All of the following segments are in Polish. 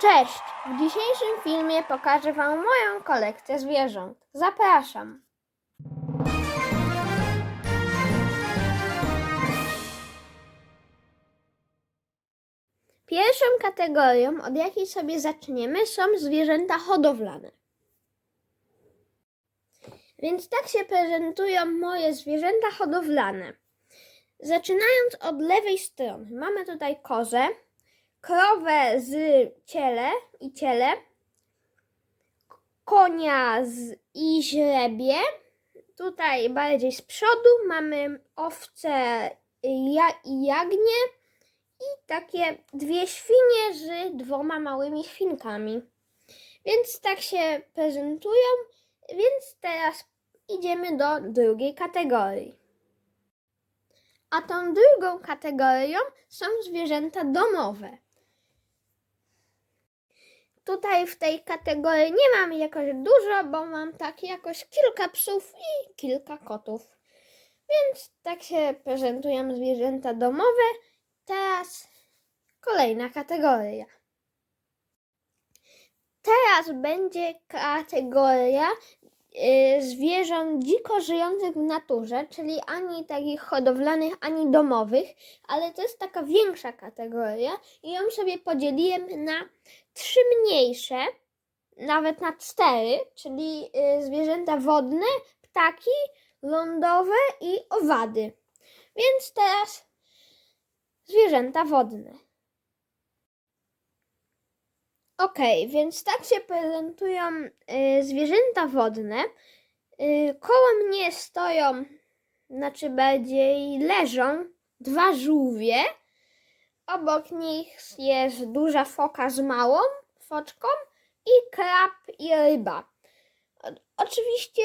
Cześć! W dzisiejszym filmie pokażę Wam moją kolekcję zwierząt. Zapraszam! Pierwszą kategorią, od jakiej sobie zaczniemy, są zwierzęta hodowlane. Więc tak się prezentują moje zwierzęta hodowlane. Zaczynając od lewej strony, mamy tutaj kozę, krowę z ciele i ciele, konia z i źrebie. Tutaj bardziej z przodu mamy owce ja, i jagnię i takie dwie świnie z dwoma małymi świnkami. Więc tak się prezentują, więc teraz idziemy do drugiej kategorii. A tą drugą kategorią są zwierzęta domowe. Tutaj w tej kategorii nie mam jakoś dużo, bo mam tak jakoś kilka psów i kilka kotów. Więc tak się prezentują zwierzęta domowe. Teraz kolejna kategoria. Teraz będzie kategoria zwierząt dziko żyjących w naturze, czyli ani takich hodowlanych, ani domowych, ale to jest taka większa kategoria i ją sobie podzieliłem na trzy mniejsze, nawet na cztery, czyli y, zwierzęta wodne, ptaki, lądowe i owady. Więc teraz zwierzęta wodne. Okej, więc tak się prezentują y, zwierzęta wodne. Y, koło mnie stoją, znaczy bardziej leżą dwa żółwie. Obok nich jest duża foka z małą foczką i krab i ryba. O, oczywiście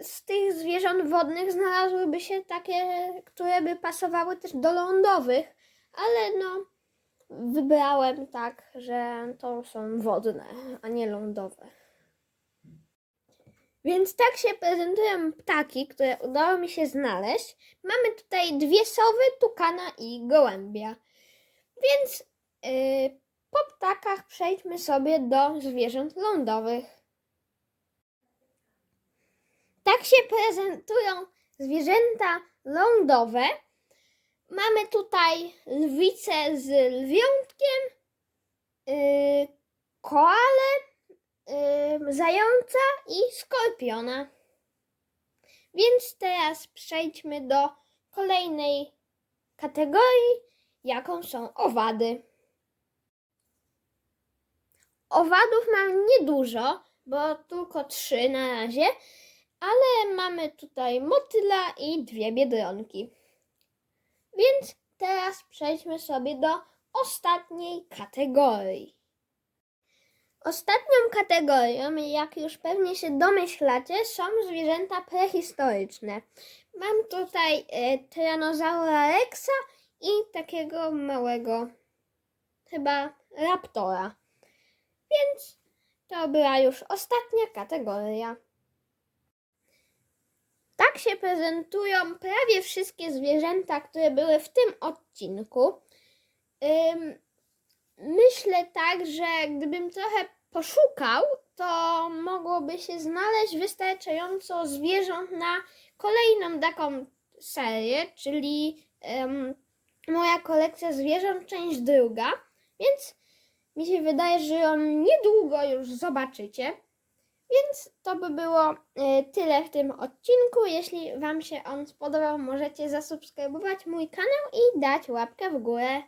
z tych zwierząt wodnych znalazłyby się takie, które by pasowały też do lądowych, ale no wybrałem tak, że to są wodne, a nie lądowe. Więc tak się prezentują ptaki, które udało mi się znaleźć. Mamy tutaj dwie sowy, tukana i gołębia. Więc yy, po ptakach przejdźmy sobie do zwierząt lądowych. Tak się prezentują zwierzęta lądowe. Mamy tutaj lwicę z lwiątkiem, yy, yy, zająca i skorpiona. Więc teraz przejdźmy do kolejnej kategorii, jaką są owady. Owadów mam niedużo, bo tylko trzy na razie, ale mamy tutaj motyla i dwie biedronki. Więc teraz przejdźmy sobie do ostatniej kategorii. Ostatnią kategorią, jak już pewnie się domyślacie, są zwierzęta prehistoryczne. Mam tutaj e, tyranozaura rexa i takiego małego, chyba raptora. Więc to była już ostatnia kategoria. Się prezentują prawie wszystkie zwierzęta, które były w tym odcinku. Myślę tak, że gdybym trochę poszukał, to mogłoby się znaleźć wystarczająco zwierząt na kolejną taką serię, czyli moja kolekcja zwierząt, część druga. Więc mi się wydaje, że ją niedługo już zobaczycie. Więc to by było y, tyle w tym odcinku. Jeśli Wam się on spodobał, możecie zasubskrybować mój kanał i dać łapkę w górę.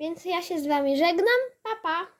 Więc ja się z Wami żegnam. Pa, pa!